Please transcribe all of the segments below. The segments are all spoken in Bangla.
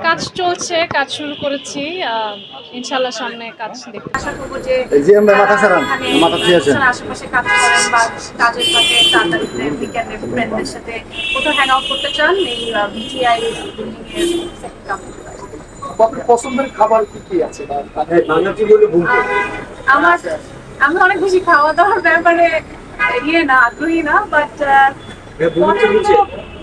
কাজ চলছে কাজ শুরু করেছি। আহ, ইনশাল্লাহ সামনে কাজ দেখব। আশা করব যে এই যে আমরা মাথা সারান, মাথা দিয়ে আছেন। আশেপাশে কাজ করেন বা কাজের ফাঁকে উইকেন্ডে ফ্রেন্ডদের সাথে কোথাও হ্যাং আউট করতে চান এই বিটিআই বিল্ডিং এর আপনার পছন্দের খাবার কি কি আছে? বা বাংলাটি বলে ভুল আমার আমি অনেক বেশি খাওয়া দাওয়ার ব্যাপারে ইয়ে না আগ্রহী না বাট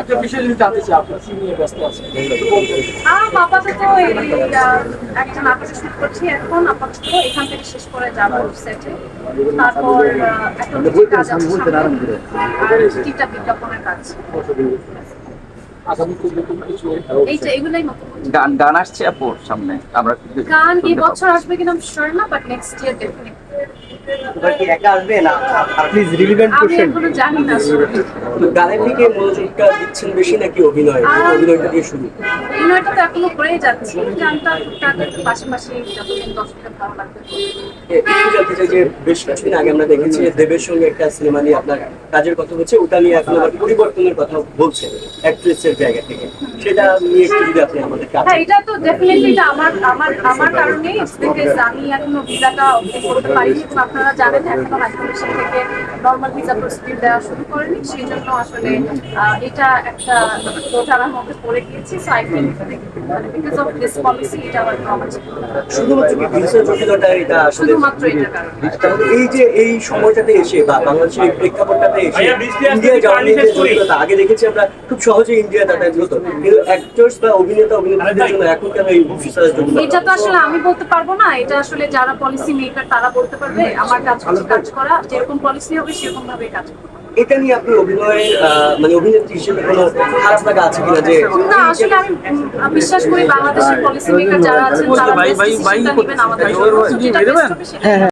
একটা বিষয় যদি জানতে চাই আপনার কি নিয়ে ব্যস্ত আছেন? আপাতত একটা নাটকে শুট করছি এখন আপাতত এখান থেকে শেষ করে যাব সেটে তারপর একটা কাজ আছে বলতেন আরাম করে। আর টিটা বিজ্ঞাপনের কাজ। নতুন কিছু? এইটা এগুলাই নতুন গান গান আসছে আপুর সামনে। আমরা গান এই বছর আসবে কিনা শিওর না বাট নেক্সট ইয়ার ডেফিনেটলি এবার কি একা আসবে না? প্লিজ রিলিভেন্ট আমি এখনও জানি না গানের দিকে মনোযোগটা দিচ্ছেন বেশি নাকি অভিনয়? অভিনয়টা দিয়ে শুরু। অভিনয়টা তো এখনও করেই যাচ্ছি। গানটা টুকটাক পাশাপাশি যতদিন দর্শকের ভালো লাগবে জানতে চাই যে বেশ কিছুদিন আগে আমরা দেখেছি যে দেবের সঙ্গে একটা সিনেমা নিয়ে আপনার কাজের কথা হচ্ছে। ওটা নিয়ে এখন আবার পরিবর্তনের কথা বলছেন অ্যাক্ট্রেসের জায়গা থেকে। সেটা নিয়ে একটু যদি আপনি আমাদেরকে হ্যাঁ এটা তো ডেফিনেটলি আমার আমার আমার কারণেই। আমি এখনও ভিসাটা করতে পারিনি এবং আপনারা জানেন এখনও হাইকমিশন থেকে নর্মাল ভিসা প্রসিডিউর দেওয়া শুরু করেনি। সেই জন্য আসলে এটা একটা প্রচারের মধ্যে পড়ে গিয়েছি। So I think because of this policy এটা আমার আমার ছিল। শুধুমাত্র ভিসা জটিলতা এটা আসলে শুধুমাত্র এটার কারণে। এই যে এই সময়টাতে এসে বা বাংলাদেশের এই প্রেক্ষাপটটাতে এসে ইন্ডিয়া যাওয়া যে জটিলতা আগে দেখেছি আমরা খুব সহজে ইন্ডিয়া যাতায়াত হতো। কিন্তু অ্যাক্টর্স বা অভিনেতা অভিনেত্রীদের জন্য এখন কেন এই ভিসা জটিলতা? এটা তো আসলে আমি বলতে পারব না। এটা আসলে যারা পলিসি মেকার তারা বলতে পারবে। আমার কাজ কাজ করা যেরকম পলিসি হবে সেরকম ভাবে কাজ করব। এটা নিয়ে আপনি অভিনয়ের আহ, মানে অভিনেত্রী হিসেবে কোনো খারাপ লাগা আছে কিনা যে না আসলে আমি বিশ্বাস করি বাংলাদেশের পলিসি মেকার যারা আছেন তারা ভাই, ভাই, best ভাই, নেবেন আমাদের জন্য। যেটা দিয়ে হবে সেটা